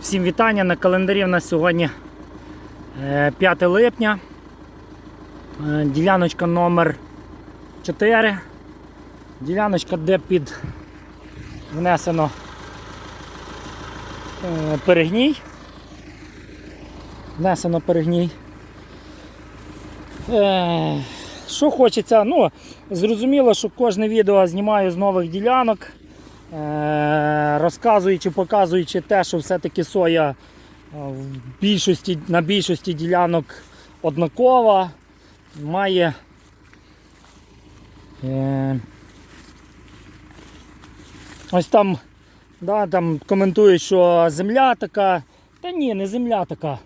Всім вітання на календарі у нас сьогодні е, 5 липня. Е, Діляночка номер 4. Діляночка, де під внесено е, перегній. Внесено перегній. Е, Що хочеться, ну, зрозуміло, що кожне відео знімаю з нових ділянок. Е, розказуючи, показуючи те, що все-таки соя е, в більшості, на більшості ділянок однакова, має е, ось там, да, там коментують, що земля така. Та ні, не земля така.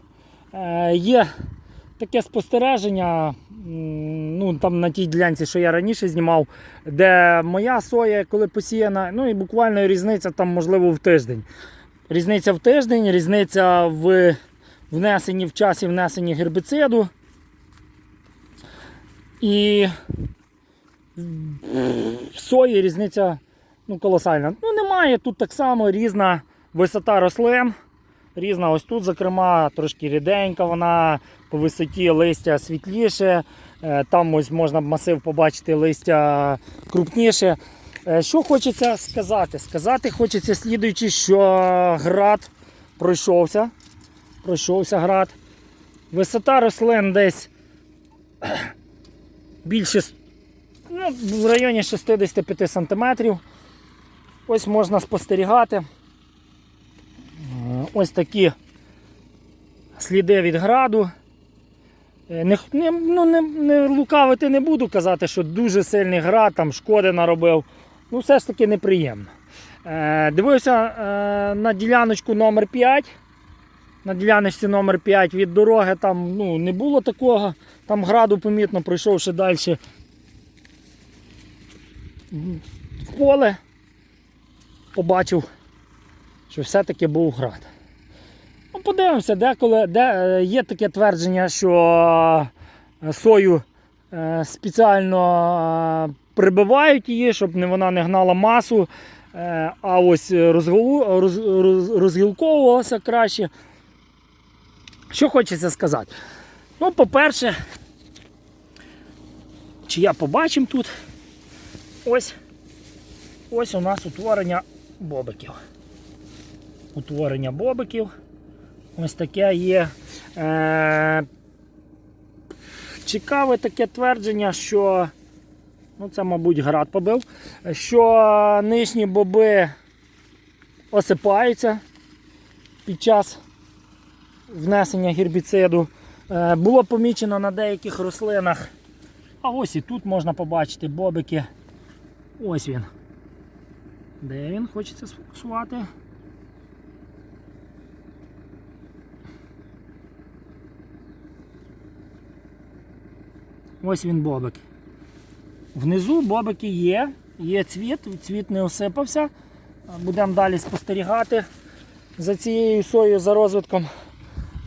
Є таке спостереження, ну там на тій ділянці, що я раніше знімав, де моя соя, коли посіяна, ну і буквально різниця там, можливо, в тиждень. Різниця в тиждень, різниця в внесенні в часі внесенні гербіциду. І в сої різниця ну, колосальна. Ну, немає тут так само різна висота рослин. Різна, ось тут, зокрема, трошки ріденька, вона по висоті листя світліше. Е, Там ось можна масив побачити листя крупніше. Е, Що хочеться сказати? Сказати хочеться слідуючи, що град пройшовся. Пройшовся град. Висота рослин десь більше ну, в районі 65 см. Ось можна спостерігати. Е, Ось такі сліди від граду. Е, Не, не, ну, не, не лукавити не буду казати, що дуже сильний град, там шкоди наробив. Ну, все ж таки неприємно. Е, дивився е, на діляночку номер 5 На діляночці номер 5 від дороги там ну, не було такого. Там граду помітно, пройшовши далі в поле, побачив, що все-таки був град. Ну, подивимося, деколи де, е, є таке твердження, що е, сою е, спеціально прибивають її, щоб вона не гнала масу, а ось розгілковувалася краще. Що хочеться сказати? Ну, по-перше, чи я побачимо тут, ось, ось у нас утворення бобиків. Утворення бобиків. Ось таке є. Е, Цікаве таке твердження, що ну це, мабуть, град побив, що нижні боби осипаються під час внесення гербіциду. Е, Було помічено на деяких рослинах. А ось і тут можна побачити бобики. Ось він. Де він? Хочеться сфокусувати. Ось він бобик. Внизу бобики є, є цвіт, цвіт не осипався. Будемо далі спостерігати за цією соєю, за розвитком.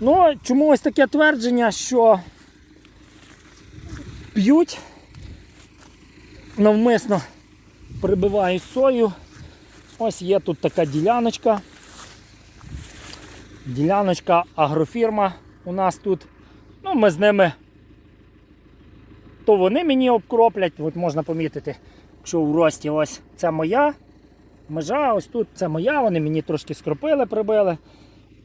Ну, чому ось таке твердження, що п'ють, навмисно прибивають сою. Ось є тут така діляночка. Діляночка агрофірма у нас тут. Ну, ми з ними то вони мені обкроплять, от можна помітити, що в рості ось це моя межа, ось тут це моя, вони мені трошки скропили, прибили.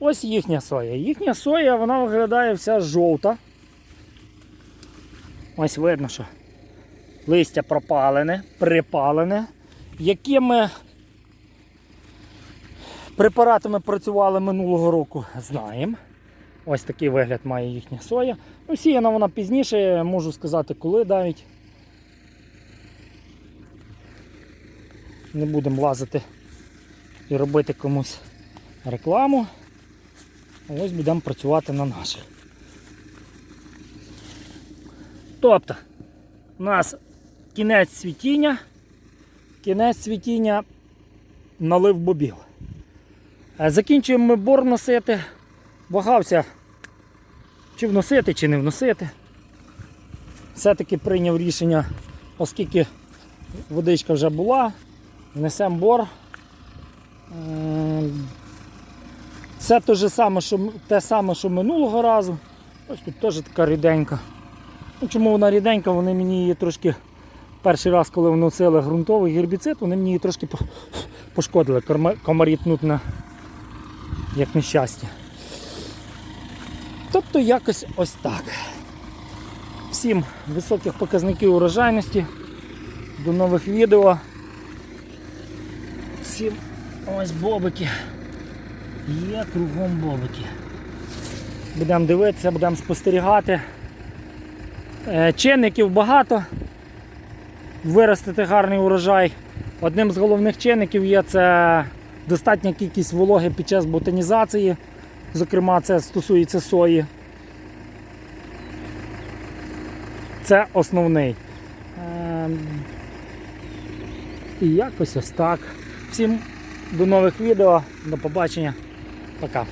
Ось їхня соя. Їхня соя вона виглядає вся жовта. Ось видно, що листя пропалене, припалене. Якими препаратами працювали минулого року, знаємо. Ось такий вигляд має їхня соя. Ну, сіяна вона пізніше, можу сказати, коли навіть. Не будемо лазити і робити комусь рекламу. Ось будемо працювати на наших. Тобто, у нас кінець цвітіння, кінець цвітіння налив бобів. Е, Закінчуємо ми бор носити. Вагався, чи вносити, чи не вносити. Все-таки прийняв рішення, оскільки водичка вже була, внесемо бор. Все те ж саме, що, те саме, що минулого разу. Ось тут теж така ріденька. Ну, чому вона ріденька? Вони мені її трошки перший раз, коли вносили ґрунтовий гербіцид, вони мені її трошки пошкодили. Комарі тнуть на як нещастя. Тобто якось ось так. Всім високих показників урожайності. До нових відео. Всім ось бобики. Є кругом бобики. Будемо дивитися, будемо спостерігати. Е, Чинників багато. Виростити гарний урожай. Одним з головних чинників є це достатня кількість вологи під час ботанізації. Зокрема, це стосується сої. Це основний. Ем, І якось ось так. Всім до нових відео. До побачення. Пока.